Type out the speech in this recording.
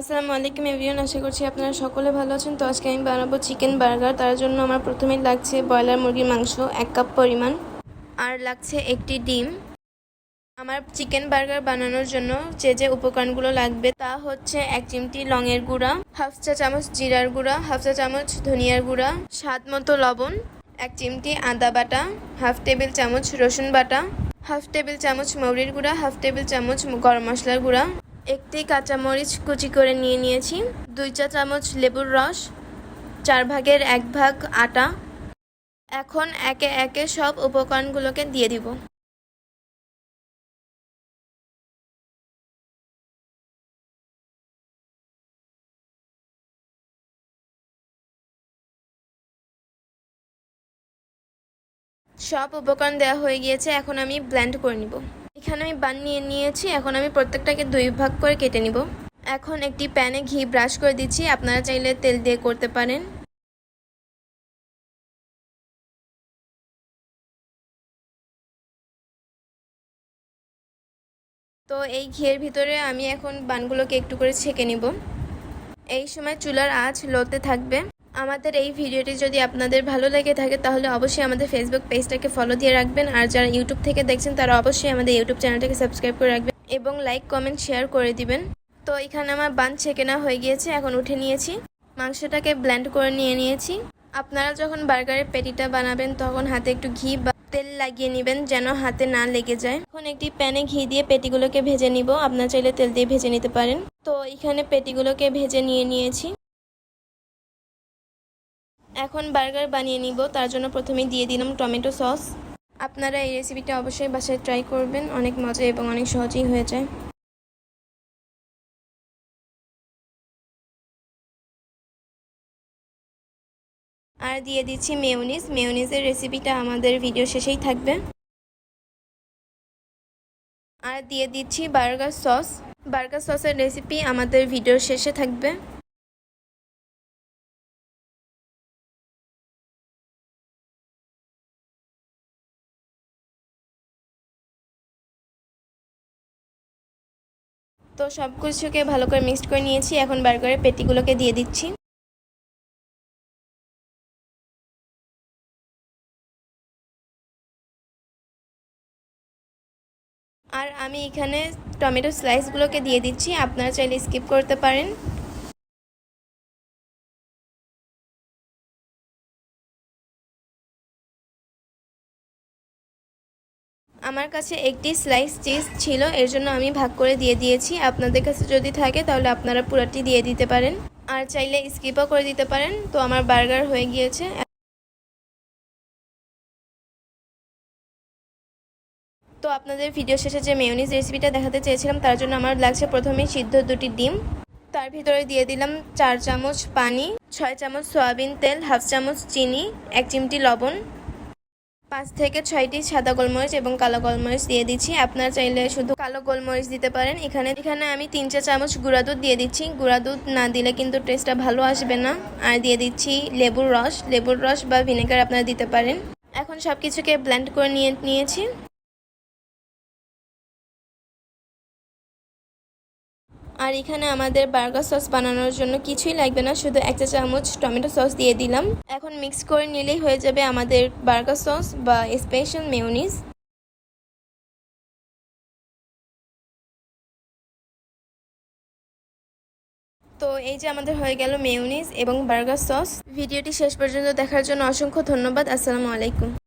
আসসালামু আলাইকুম এভরিওয়ান, আশা করছি আপনারা সকলে ভালো আছেন। তো আজকে আমি বানাবো চিকেন বার্গার। তার জন্য আমার প্রথমেই লাগছে ব্রয়লার মুরগির মাংস, এক কাপ পরিমাণ। আর লাগছে একটি ডিম। আমার চিকেন বার্গার বানানোর জন্য যে যে উপকরণগুলো লাগবে তা হচ্ছে এক চিমটি লংয়ের গুঁড়া, হাফ চা চামচ জিরার গুঁড়া, হাফ চা চামচ ধনিয়ার গুঁড়া, স্বাদ মতো লবণ, এক চিমটি আদা বাটা, হাফ টেবিল চামচ রসুন বাটা, হাফ টেবিল চামচ মৌরির গুঁড়া, হাফ টেবিল চামচ গরম মশলার গুঁড়া একটি কাঁচামরিচ কুচি করে নিয়ে নিয়েছি। দুই চা চামচ লেবুর রস, চার ভাগের এক ভাগ আটা। এখন একে একে সব উপকরণগুলোকে দিয়ে দিব। সব উপকরণ দেওয়া হয়ে গিয়েছে, এখন আমি ব্লেন্ড করে নিব। এখানে আমি বান নিয়ে নিয়েছি, এখন আমি প্রত্যেকটাকে দুই ভাগ করে কেটে নিব। এখন একটি প্যানে ঘি ব্রাশ করে দিচ্ছি, আপনারা চাইলে তেল দিয়ে করতে পারেন। তো এই ঘিয়ের ভিতরে আমি এখন বানগুলোকে একটু করে ছেঁকে নিব। এই সময় চুলার আঁচ লোতে থাকবে। আমাদের এই ভিডিওটি যদি আপনাদের ভালো লেগে থাকে, তাহলে অবশ্যই আমাদের ফেসবুক পেজটাকে ফলো দিয়ে রাখবেন। আর যারা ইউটিউব থেকে দেখছেন, তারা অবশ্যই আমাদের ইউটিউব চ্যানেলটাকে সাবস্ক্রাইব করে রাখবেন এবং লাইক কমেন্ট শেয়ার করে দিবেন। তো এখানে আমার বান ছেঁকে না হয়ে গিয়েছে, এখন উঠে নিয়েছি। মাংসটাকে ব্ল্যান্ড করে নিয়ে নিয়েছি। আপনারা যখন বার্গারের পেটিটা বানাবেন, তখন হাতে একটু ঘি বা তেল লাগিয়ে নেবেন, যেন হাতে না লেগে যায়। এখন একটি প্যানে ঘি দিয়ে পেটিগুলোকে ভেজে নিব। আপনার চাইলে তেল দিয়ে ভেজে নিতে পারেন। তো এখানে পেটিগুলোকে ভেজে নিয়ে নিয়েছি। এখন বার্গার বানিয়ে নিব, তার জন্য প্রথমে দিয়ে দিলাম টমেটো সস। আপনারা এই রেসিপিটা অবশ্যই বাসায় ট্রাই করবেন, অনেক মজা এবং অনেক সহজেই হয়ে যায়। আর দিয়ে দিচ্ছি মেয়নিজ মেয়নিজের রেসিপিটা আমাদের ভিডিও শেষেই থাকবে। আর দিয়ে দিচ্ছি বার্গার সস। বার্গার সসের রেসিপি আমাদের ভিডিওর শেষে থাকবে। তো সব কিছুকে ভালো করে মিক্সড করে নিয়েছি। এখন বার করে পেটিগুলোকে দিয়ে দিচ্ছি। আর আমি এখানে টমেটো স্লাইসগুলোকে দিয়ে দিচ্ছি। আপনারা চাইলে স্কিপ করতে পারেন। আমার কাছে একটি স্লাইস চিজ ছিল, এর জন্য আমি ভাগ করে দিয়ে দিয়েছি। আপনাদের কাছে যদি থাকে, তাহলে আপনারা পুরাটি দিয়ে দিতে পারেন। আর চাইলে স্কিপও করে দিতে পারেন। তো আমার বার্গার হয়ে গিয়েছে। তো আপনাদের ভিডিও শেষে যে মেয়নিজ রেসিপিটা দেখাতে চেয়েছিলাম, তার জন্য আমার লাগছে প্রথমেই সিদ্ধ দুটি ডিম। তার ভিতরে দিয়ে দিলাম চার চামচ পানি, ছয় চামচ সয়াবিন তেল, হাফ চামচ চিনি, এক চিমটি লবণ। পাঁচ থেকে ছয়টি সাদা গোলমরিচ এবং কালো গোলমরিচ দিয়ে দিচ্ছি। আপনার চাইলে শুধু কালো গোলমরিচ দিতে পারেন। এখানে এখানে আমি তিন চা চামচ গুঁড়া দুধ দিয়ে দিচ্ছি। গুঁড়া দুধ না দিলে কিন্তু টেস্টটা ভালো আসবে না। আর দিয়ে দিচ্ছি লেবুর রস। লেবুর রস বা ভিনেগার আপনারা দিতে পারেন। এখন সব কিছুকে ব্ল্যান্ড করে নিয়ে, নিয়েছি। আর এখানে আমাদের বার্গার সস বানানোর জন্য কিছুই লাগবে না, শুধু এক চা চামচ টমেটো সস দিয়ে দিলাম। এখন মিক্স করে নিলেই হয়ে যাবে আমাদের বার্গার সস বা স্পেশাল মেয়নিজ তো এই যে আমাদের হয়ে গেল মেয়নিজ এবং বার্গার সস। ভিডিওটি শেষ পর্যন্ত দেখার জন্য অসংখ্য ধন্যবাদ। আসসালামু আলাইকুম।